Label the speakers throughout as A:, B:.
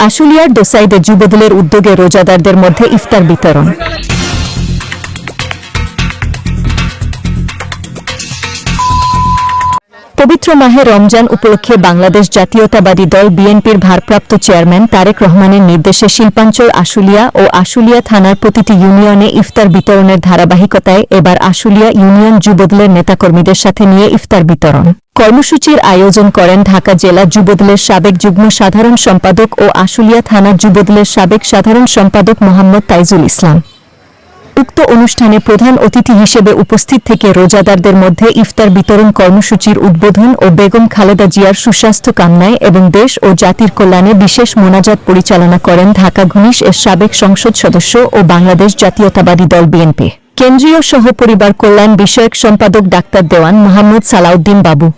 A: আশুলিয়ার দোসাইদে যুবদলের উদ্যোগে রোজাদারদের মধ্যে ইফতার বিতরণ। পবিত্র মাহে রমজান উপলক্ষে বাংলাদেশ জাতীয়তাবাদী দল বিএনপির ভারপ্রাপ্ত চেয়ারম্যান তারেক রহমানের নির্দেশে শিল্পাঞ্চল, আশুলিয়া ও আশুলিয়া থানার প্রতিটি ইউনিয়নে ইফতার বিতরণের ধারাবাহিকতায় এবার আশুলিয়া ইউনিয়ন যুবদলের নেতাকর্মীদের সাথে নিয়ে ইফতার বিতরণ। কর্মসূচির আয়োজন করেন ঢাকা জেলা যুবদলের সাবেক যুগ্ম সাধারণ সম্পাদক ও আশুলিয়া থানার যুবদলের সাবেক সাধারণ সম্পাদক মোহাম্মদ তাইজুল ইসলাম। উক্ত অনুষ্ঠানে প্রধান অতিথি হিসেবে উপস্থিত থেকে রোজাদারদের মধ্যে ইফতার বিতরণ কর্মসূচির উদ্বোধন ও বেগম খালেদা জিয়ার সুস্বাস্থ্য কামনায় এবং দেশ ও জাতির কল্যাণে বিশেষ মোনাজাত পরিচালনা করেন ঢাকা ঘনিশ এর সাবেক সংসদ সদস্য ও বাংলাদেশ জাতীয়তাবাদী দল বিএনপি। কেন্দ্রীয় সহপরিবার কল্যাণ বিষয়ক সম্পাদক ডাক্তার দেওয়ান মোহাম্মদ সালাউদ্দিন বাবু।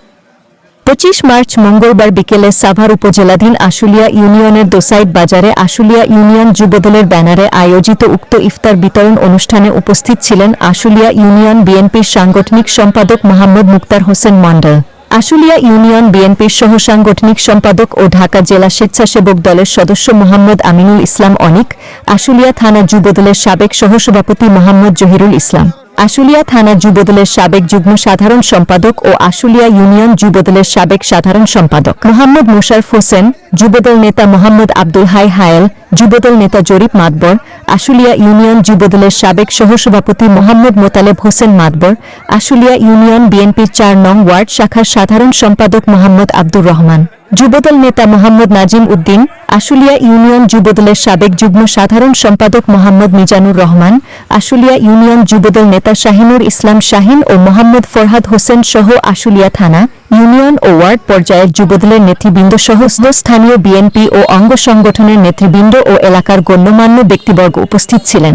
A: পঁচিশ মার্চ মঙ্গলবার বিকেলে সাভার উপজেলাধীন আশুলিয়া ইউনিয়নের দোসাইদ বাজারে আশুলিয়া ইউনিয়ন যুবদলের ব্যানারে আয়োজিত উক্ত ইফতার বিতরণ অনুষ্ঠানে উপস্থিত ছিলেন আশুলিয়া ইউনিয়ন বিএনপির সাংগঠনিক সম্পাদক মোহাম্মদ মুক্তার হোসেন মন্ডল আশুলিয়া ইউনিয়ন বিএনপির সহ সাংগঠনিক সম্পাদক ও ঢাকা জেলা স্বেচ্ছাসেবক দলের সদস্য মোহাম্মদ আমিনুল ইসলাম অনিক, আশুলিয়া থানা যুবদলের সাবেক সহসভাপতি মোহাম্মদ জহিরুল ইসলাম। আশুলিয়া থানা যুবদলের সাবেক যুগ্ম সাধারণ সম্পাদক ও আশুলিয়া ইউনিয়ন যুবদলের সাবেক সাধারণ সম্পাদক। মোহাম্মদ মোশারফ হোসেন যুবদল নেতা মোহাম্মদ আব্দুল হাই হায়েল যুবদল নেতা জরিপ মাতবর, আশুলিয়া ইউনিয়ন যুবদলের সাবেক সহসভাপতি মোহাম্মদ মোতালেব হোসেন মাতবর, আশুলিয়া ইউনিয়ন বিএনপির চার নং ওয়ার্ড শাখার সাধারণ সম্পাদক মোহাম্মদ আব্দুর রহমান। যুবদল নেতা মোহাম্মদ নাজিম উদ্দিন, আশুলিয়া ইউনিয়ন যুবদলের সাবেক যুগ্ম সাধারণ সম্পাদক মোহাম্মদ মিজানুর রহমান, আশুলিয়া ইউনিয়ন যুবদল নেতা শাহিনুর ইসলাম শাহিন ও মোহাম্মদ ফরহাদ হোসেন সহ আশুলিয়া থানা, ইউনিয়ন ও ওয়ার্ড পর্যায়ের যুবদলের নেতৃবৃন্দ সহ স্থানীয় বিএনপি ও অঙ্গ সংগঠনের নেতৃবৃন্দ ও এলাকার গণ্যমান্য ব্যক্তিবর্গ উপস্থিত ছিলেন।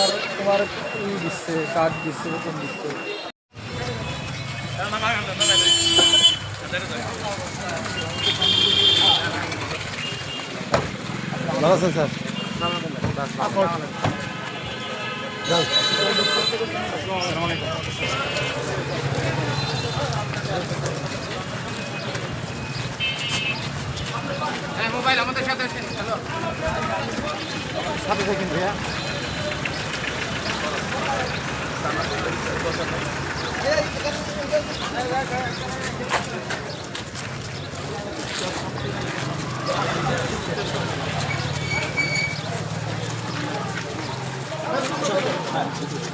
B: তোমার তোমার ই দিচ্ছে কার্ড দিচ্ছে বেতন দিচ্ছে। ভালো আছেন স্যার? মোবাইল আমাদের সাথে আছে। হ্যালো। সাথে থাকেন ভাইয়া। আচ্ছা চলুন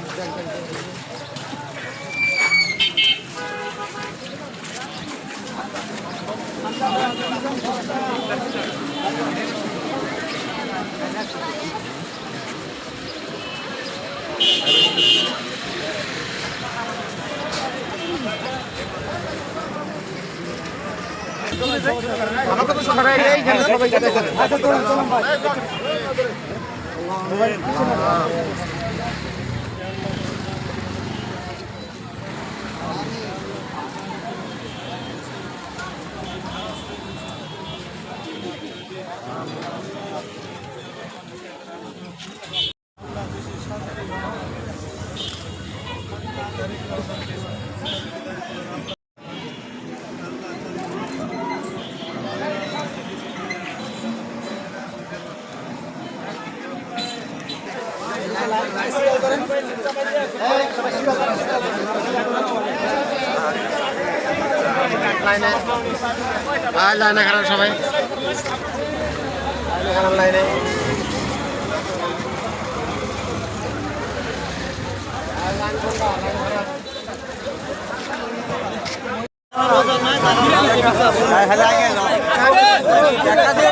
B: চলুন লাইনে আর লাইনে খারাপ সবাই খারাপ লাইনে দেখা দিয়ে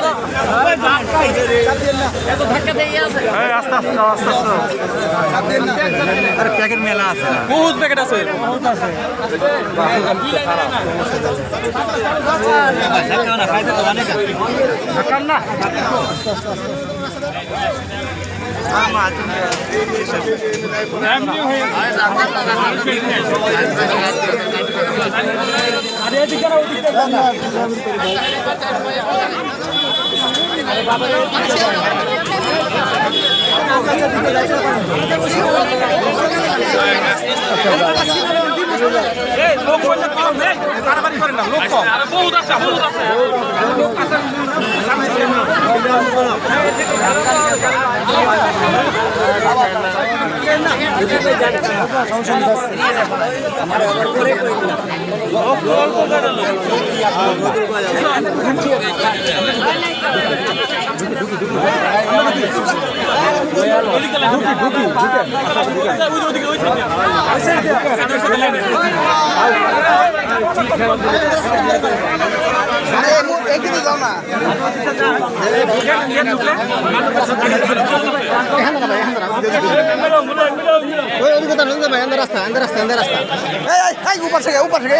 B: প্যাকেট মেলা আছে। বহুত প্যাকেট আছে। বহুত আছে না আরে এদিকে ওদিকে লোক বললে কম নেই বাড়াবাড়ি করেন না লোক কম বহুত আছে বহুত আছে লোক আছে ঢুকি এগিয়ে যাও না রাস্তা রাস্তা রাস্তা উপর থেকে উপর থেকে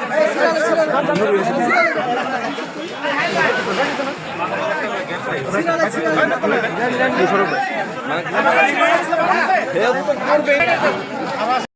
B: মানে